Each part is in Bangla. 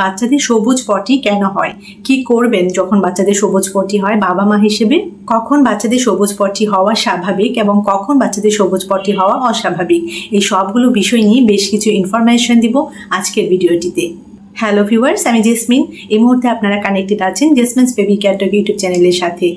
বাচ্চাদের সবুজ পটি কেন হয়? কি করবেন যখন বাচ্চাদের সবুজ পটি হয়? বাবা মা হিসেবে কখন বাচ্চাদের সবুজ পটি হওয়া স্বাভাবিক এবং কখন বাচ্চাদের সবুজ পটি হওয়া অস্বাভাবিক? এই সবগুলো বিষয় নিয়ে বেশ কিছু ইনফরমেশন দিব আজকের ভিডিওটিতে। হ্যালো ভিউয়ার্স আমি জেসমিন। এই মুহূর্তে আপনারা কানেক্টেড আছেন জেসমিনস বেবি ক্যাটক ইউটিউব চ্যানেলের সাথে।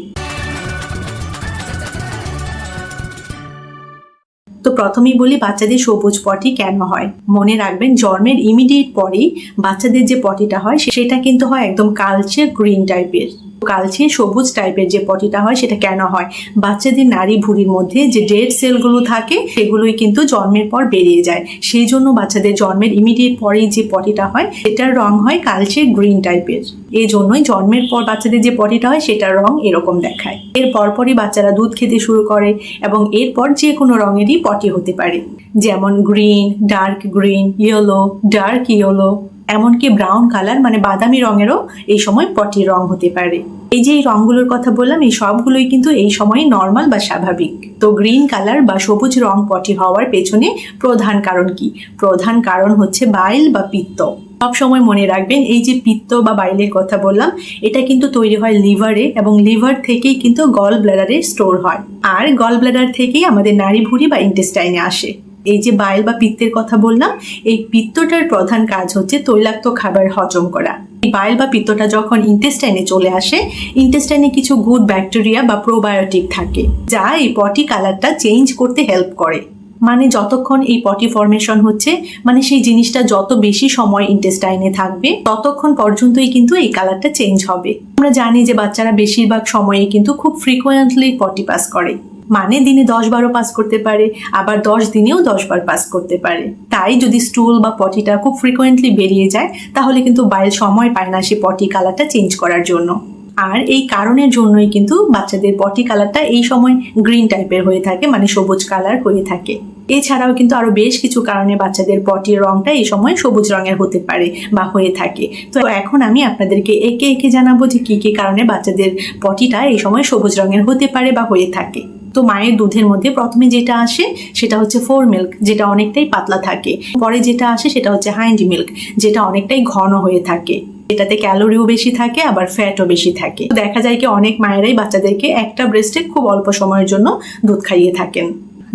তো প্রথমেই বলি, বাচ্চাদের সবুজ পটি কেন হয়? মনে রাখবেন, জন্মের ইমিডিয়েট পরেই বাচ্চাদের যে পটিটা হয়, সেটা কিন্তু হয় একদম কালচে গ্রিন টাইপের কালচে সবুজ টাইপের যে পটিটা হয়, সেটা কেন হয়? বাচ্চাদের নারী ভুঁড়ির মধ্যে যে ডেড সেলগুলো থাকে, সেগুলোই কিন্তু জন্মের পর বেরিয়ে যায়। সেই জন্য বাচ্চাদের জন্মের ইমিডিয়েট পরেই যে পটিটা হয়, সেটার রং হয় কালচে গ্রিন টাইপের এই জন্যই জন্মের পর বাচ্চাদের যে পটিটা হয়, সেটার রং এরকম দেখায়। এর পরপরই বাচ্চারা দুধ খেতে শুরু করে এবং এরপর যে কোনো রঙেরই পটি হতে পারে। যেমন green dark green yellow dark yellow এমনকি ব্রাউন কালার মানে বাদামি রঙেরও এই সময় পটির রং হতে পারে। এই যে এই রঙগুলোর কথা বললাম, এই সবগুলোই কিন্তু এই সময় নর্মাল বা স্বাভাবিক। তো গ্রিন কালার বা সবুজ রং পটি হওয়ার পেছনে প্রধান কারণ কি? প্রধান কারণ হচ্ছে বাইল বা পিত্ত। সব সময় মনে রাখবেন, এই যে পিত্ত বা বাইলের কথা বললাম, এটা কিন্তু তৈরি হয় লিভারে এবং লিভার থেকেই কিন্তু গল ব্লাডারে স্টোর হয়। আর গল ব্লাডার থেকেই আমাদের নারী ভুঁড়ি বা ইন্টেস্টাইনে আসে। এই যে বাইল বা পিত্তের কথা বললাম, এই পিত্তটার প্রধান কাজ হচ্ছে তৈলাক্ত খাবার হজম করা। বাইল বা পিত্তটা যখন ইন্টেস্টাইনে চলে আসে ইন্টেস্টাইনে কিছু গুড ব্যাকটেরিয়া বা প্রোবায়োটিক থাকে, যা এই পটি কালারটা চেঞ্জ করতে হেল্প করে। মানে যতক্ষণ এই পটি ফর্মেশন হচ্ছে মানে সেই জিনিসটা যত বেশি সময় ইন্টেস্টাইনে থাকবে, ততক্ষণ পর্যন্তই কিন্তু এই কালারটা চেঞ্জ হবে। আমরা জানি যে বাচ্চারা বেশিরভাগ সময়ে কিন্তু খুব ফ্রিকোয়েন্টলি পটি পাস করে। মানে দিনে দশ বারো পাস করতে পারে, আবার দশ দিনেও দশ বার পাস করতে পারে। তাই যদি স্টুল বা পটিটা খুব ফ্রিকোয়েন্টলি বেরিয়ে যায়, তাহলে কিন্তু বাইরে সময় পায় না সে পটি কালারটা চেঞ্জ করার জন্য। আর এই কারণের জন্যই কিন্তু বাচ্চাদের পটি কালারটা এই সময় গ্রিন টাইপের হয়ে থাকে মানে সবুজ কালার হয়ে থাকে। এছাড়াও কিন্তু আরও বেশ কিছু কারণে বাচ্চাদের পটির রংটা এই সময় সবুজ রঙের হতে পারে বা হয়ে থাকে। তো এখন আমি আপনাদেরকে একে একে জানাব যে কি কি কারণে বাচ্চাদের পটিটা এই সময় সবুজ রঙের হতে পারে বা হয়ে থাকে। তো মায়ের দুধের মধ্যে প্রথমে যেটা আসে সেটা হচ্ছে ফোর মিল্ক, যেটা অনেকটাই পাতলা থাকে। পরে যেটা আসে সেটা হচ্ছে হাইন্ড মিল্ক, যেটা অনেকটাই ঘন হয়ে থাকে। এটাতে ক্যালোরিও বেশি থাকে, আবার ফ্যাটও বেশি থাকে। দেখা যায় কি অনেক মায়েরাই বাচ্চাদেরকে একটা ব্রেস্টে খুব অল্প সময়ের জন্য দুধ খাইয়ে থাকেন।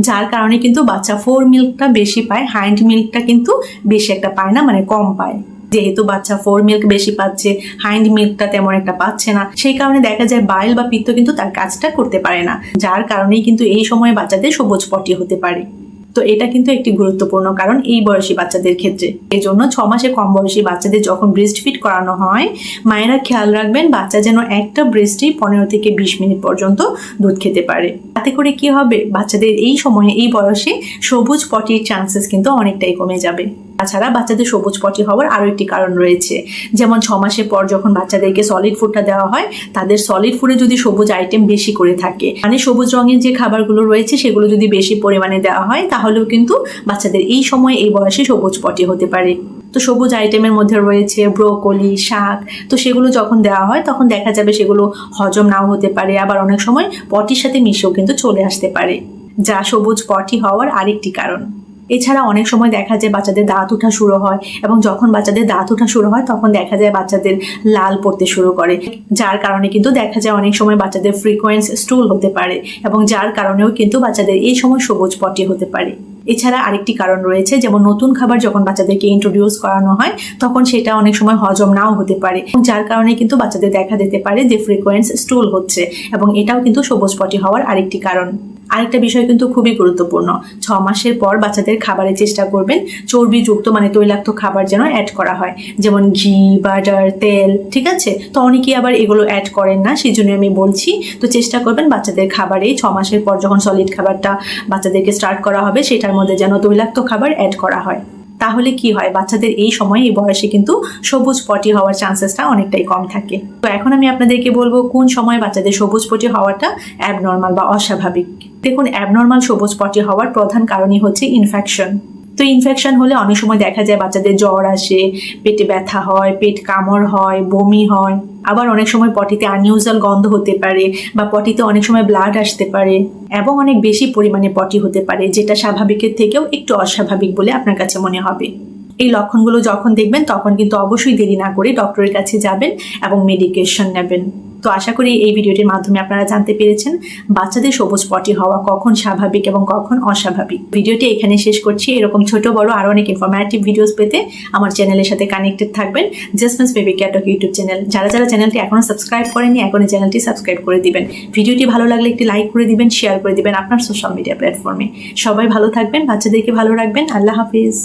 যার কারণে কিন্তু বাচ্চা ফোর মিল্কটা বেশি পায়, হাইন্ড মিল্কটা কিন্তু বেশি একটা পায় না মানে কম পায়। যেহেতু বাচ্চা ফোর মিল্ক বেশি পাচ্ছে হাইন্ড মিল্কটা তেমন একটা পাচ্ছে না, সেই কারণে দেখা যায় বাইল বা পিত্ত কিন্তু তার কাজটা করতে পারে না, যার কারণেই কিন্তু এই সময়ে বাচ্চাদের সবুজ পটি হতে পারে। তো এটা কিন্তু একটি গুরুত্বপূর্ণ কারণ এই বয়সী বাচ্চাদের ক্ষেত্রে। এই জন্য ছ মাসে কম বয়সী বাচ্চাদের যখন ব্রেস্ট ফিট করানো হয়, মায়েরা খেয়াল রাখবেন বাচ্চা যেন একটা ব্রেস্টেই পনেরো থেকে বিশ মিনিট পর্যন্ত দুধ খেতে পারে। তাতে করে কি হবে? বাচ্চাদের এই সময়ে, এই বয়সে সবুজ পটির চান্সেস কিন্তু অনেকটাই কমে যাবে। তাছাড়া বাচ্চাদের সবুজ পটি হওয়ার আরও একটি কারণ রয়েছে। যেমন ছ মাসের পর যখন বাচ্চাদেরকে সলিড ফুডটা দেওয়া হয়, তাদের সলিড ফুডে যদি সবুজ আইটেম বেশি করে থাকে মানে সবুজ রঙের যে খাবারগুলো রয়েছে সেগুলো যদি বেশি পরিমাণে দেওয়া হয়, তাহলেও কিন্তু বাচ্চাদের এই সময় এই বয়সে সবুজ পটি হতে পারে। তো সবুজ আইটেমের মধ্যে রয়েছে ব্রোকলি শাক, তো সেগুলো যখন দেওয়া হয়, তখন দেখা যাবে সেগুলো হজম নাও হতে পারে, আবার অনেক সময় পটির সাথে মিশেও কিন্তু চলে আসতে পারে। যা সবুজ পটি হওয়ার আরেকটি কারণ। এছাড়া অনেক সময় দেখা যায় বাচ্চাদের দাঁত ওঠা শুরু হয় এবং যখন বাচ্চাদের দাঁত ওঠা শুরু হয়, তখন দেখা যায় বাচ্চাদের লাল পড়তে শুরু করে। যার কারণে কিন্তু দেখা যায় অনেক সময় বাচ্চাদের ফ্রিকোয়েন্স স্টুল হতে পারে এবং যার কারণেও কিন্তু বাচ্চাদের এই সময় সবুজ পটি হতে পারে। এছাড়া আরেকটি কারণ রয়েছে, যেমন নতুন খাবার যখন বাচ্চাদেরকে ইন্ট্রোডিউস করানো হয়, তখন সেটা অনেক সময় হজম নাও হতে পারে যার কারণে কিন্তু বাচ্চাদের দেখা দিতে পারে যে ফ্রিকোয়েন্স স্টুল হচ্ছে এবং এটাও কিন্তু সবুজ পটি হওয়ার আরেকটি কারণ। আরেকটা বিষয় কিন্তু খুবই গুরুত্বপূর্ণ। ছ মাসের পর বাচ্চাদের খাবারের চেষ্টা করবেন। চর্বিযুক্ত মানে তৈলাক্ত খাবার যেন অ্যাড করা হয়। যেমন ঘি বাটার তেল, ঠিক আছে? তো অনেকেই আবার এগুলো অ্যাড করেন না সেই জন্য আমি বলছি। তো চেষ্টা করবেন বাচ্চাদের খাবারে ছ মাসের পর যখন সলিড খাবারটা বাচ্চাদেরকে স্টার্ট করা হবে, সেটার মধ্যে যেন তৈলাক্ত খাবার অ্যাড করা হয়। তাহলে কি হয়? বাচ্চাদের এই সময়, এই বয়সে কিন্তু সবুজ পটি হওয়ার চান্সেসটা অনেকটাই কম থাকে। তো এখন আমি আপনাদেরকে বলব, কোন সময় বাচ্চাদের সবুজ পটি হওয়াটা অ্যাবনর্মাল বা অস্বাভাবিক? দেখুন অ্যাবনর্মাল সবুজ পটি হওয়ার প্রধান কারণই হচ্ছে ইনফেকশন তো ইনফেকশন হলে অনেক সময় দেখা যায় বাচ্চাদের জ্বর আসে, পেটে ব্যথা হয়, পেট কামড় হয়, বমি হয়। আবার অনেক সময় পটিতে আনইউজাল গন্ধ হতে পারে বা পটিতে অনেক সময় ব্লাড আসতে পারে এবং অনেক বেশি পরিমাণে পটি হতে পারে, যেটা স্বাভাবিকের থেকেও একটু অস্বাভাবিক বলে আপনার কাছে মনে হবে। এই লক্ষণগুলো যখন দেখবেন, তখন কিন্তু অবশ্যই দেরি না করে ডক্টরের কাছে যাবেন এবং মেডিকেশন নেবেন। তো আশা করি এই ভিডিওটির মাধ্যমে আপনারা জানতে পেরেছেন, বাচ্চাদের সবুজ পটি হওয়া কখন স্বাভাবিক এবং কখন অস্বাভাবিক। ভিডিওটি এখানে শেষ করছি। এরকম ছোট, বড় আরও অনেক ইনফরমেটিভ ভিডিওস পেতে আমার চ্যানেলের সাথে কানেক্টেড থাকবেন। জাসমিনস বেবি ক্যাটক ইউটিউব চ্যানেল যারা যারা চ্যানেলটি এখনও সাবস্ক্রাইব করেনি এখনই চ্যানেলটি সাবস্ক্রাইব করে দিবেন। ভিডিওটি ভালো লাগলে একটি লাইক করে দিবেন শেয়ার করে দিবেন আপনার সোশ্যাল মিডিয়া প্ল্যাটফর্মে সবাই ভালো থাকবেন, বাচ্চাদেরকে ভালো রাখবেন। আল্লাহ হাফিজ।